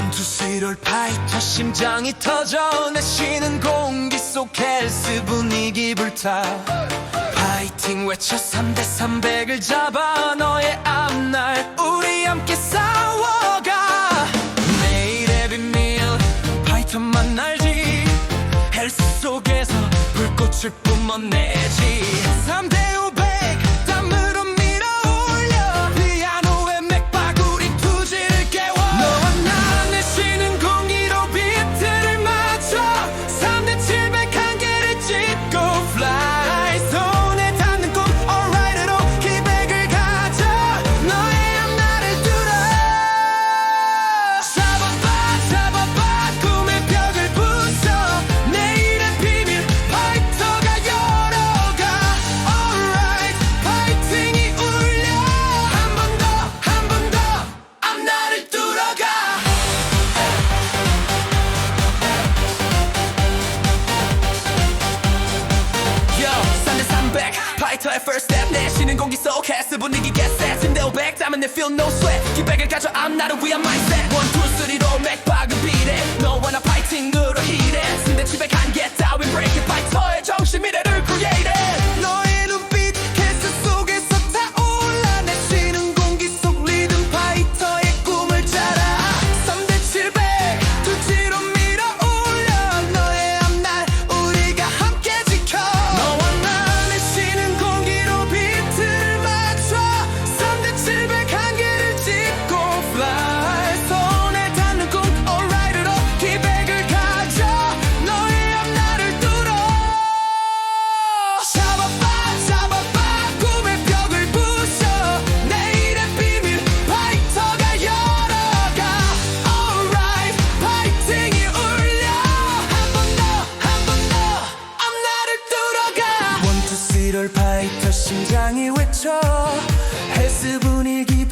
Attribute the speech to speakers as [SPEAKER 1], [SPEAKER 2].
[SPEAKER 1] 원투스럴 파이터 심장이 터져 내쉬는 공기 속 헬스 분위기 불타. 파이팅 외쳐 3대 300을 잡아 너의 앞날 우리 함께 싸워가. 내일의 빈밀 파이터 만날지. 헬스 속에서 불꽃을 뿜어내지. 3대 우리는 거기서 오케이 okay. 분위기 get set 침대 500 담은 내 feel no sweat 기백을 가져 I'm not a we are mindset 1, 2, 3로 맥박 1월 파이터 심장이 외쳐 헬스 분위기